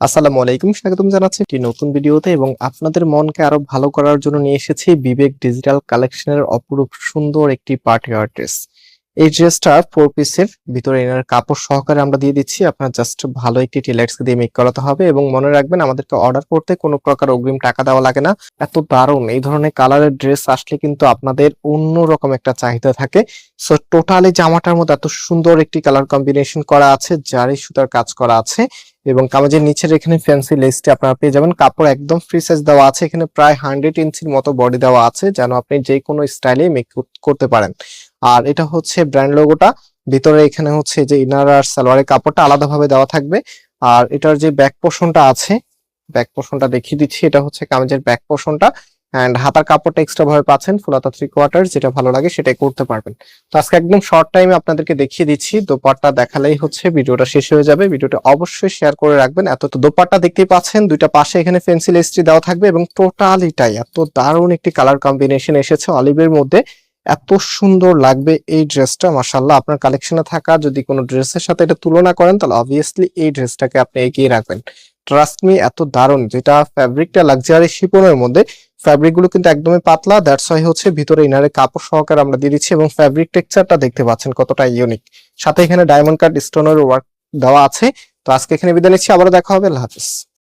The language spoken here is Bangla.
আসসালামু আলাইকুম, স্বাগতম জানাচ্ছি একটি নতুন ভিডিওতে এবং আপনাদের মনকে আরও ভালো করার জন্য নিয়ে এসেছি বিবেক ডিজিটাল কালেকশনের অপরূপ সুন্দর একটি পার্টি ড্রেস এই ড্রেসটা ফোর পিসের ভিতরে এনার কাপড় সহকারে আমরা দিয়ে দিচ্ছি। আপনার জাস্ট ভালো একটি টেলার্স দিয়ে মেক করাতে হবে এবং মনে রাখবেন আমাদেরকে অর্ডার করতে কোনো প্রকার অগ্রিম টাকা দেওয়া লাগে না। এত দারুণ! এই ধরনের কালারের ড্রেস আসলে কিন্তু আপনাদের অন্যরকম একটা চাহিদা থাকে। সো টোটালি জামাটার মধ্যে এত সুন্দর একটি কালার কম্বিনেশন করা আছে, জারি সুতার কাজ করা আছে এবং কামাজের নিচের এখানে ফ্যান্সি লেসটি আপনারা পেয়ে যাবেন। কাপড় একদম ফ্রি সাইজ দেওয়া আছে। এখানে প্রায় হান্ড্রেড ইঞ্চির মতো বডি দেওয়া আছে, যেন আপনি যে কোনো স্টাইলে মেক করতে পারেন। আর এটা হচ্ছে ব্র্যান্ড লোগোটা ভিতরে এখানে হচ্ছে যে ইনার আর সালোয়ারের কাপড়টা আলাদাভাবে দেওয়া থাকবে। আর এটার যে ব্যাক পোর্শনটা আছে ব্যাক পোর্শনটা দেখিয়ে দিচ্ছি। এটা হচ্ছে কামিজের ব্যাক পোর্শনটা এন্ড হাতার কাপড়টা এক্সট্রা ভাবে পাচ্ছেন ফুলাতা থ্রি কোয়ার্টার যেটা ভালো লাগে সেটাই করতে পারবেন। তো আজকে একদম শর্ট টাইমে আপনাদেরকে দেখিয়ে দিচ্ছি। দোপাট্টা দেখালেই হচ্ছে ভিডিওটা শেষ হয়ে যাবে। ভিডিওটা অবশ্যই শেয়ার করে রাখবেন। এত তো দোপাট্টা দেখতেই পাচ্ছেন। দুইটা পাশে এখানে পেন্সিল এসটি দেওয়া থাকবে এবং টোটালিটাই এত দারুণ একটি কালার কম্বিনেশন এসেছে অলিভের মধ্যে। এত সুন্দর লাগবে এই ড্রেসটা মাসাল্লাহ আপনার কালেকশনে থাকা যদি কোনো ড্রেসের সাথে এটা তুলনা করেন, তাহলে অবভিয়াসলি এই ড্রেসটাকে আপনি এগিয়ে রাখবেন। ট্রাস্ট মি এত দারুণ। যেটা ফ্যাব্রিকটা লাক্সারি শিপনের মধ্যে ফ্যাব্রিকগুলো কিন্তু একদমই পাতলা। দ্যাটস ওয়াই হচ্ছে ভিতরে ইনারে কাপড় সহকারে আমরা দিয়ে দিচ্ছি এবং ফ্যাব্রিক টেক্সচারটা দেখতে পাচ্ছেন কতটা ইউনিক সাথে এখানে ডায়মন্ড কাট স্টোনের ওয়ার্ক দেওয়া আছে। তো আজকে এখানে বিদায় নিচ্ছি। আবারও দেখা হবে। আল্লাহ হাফিজ।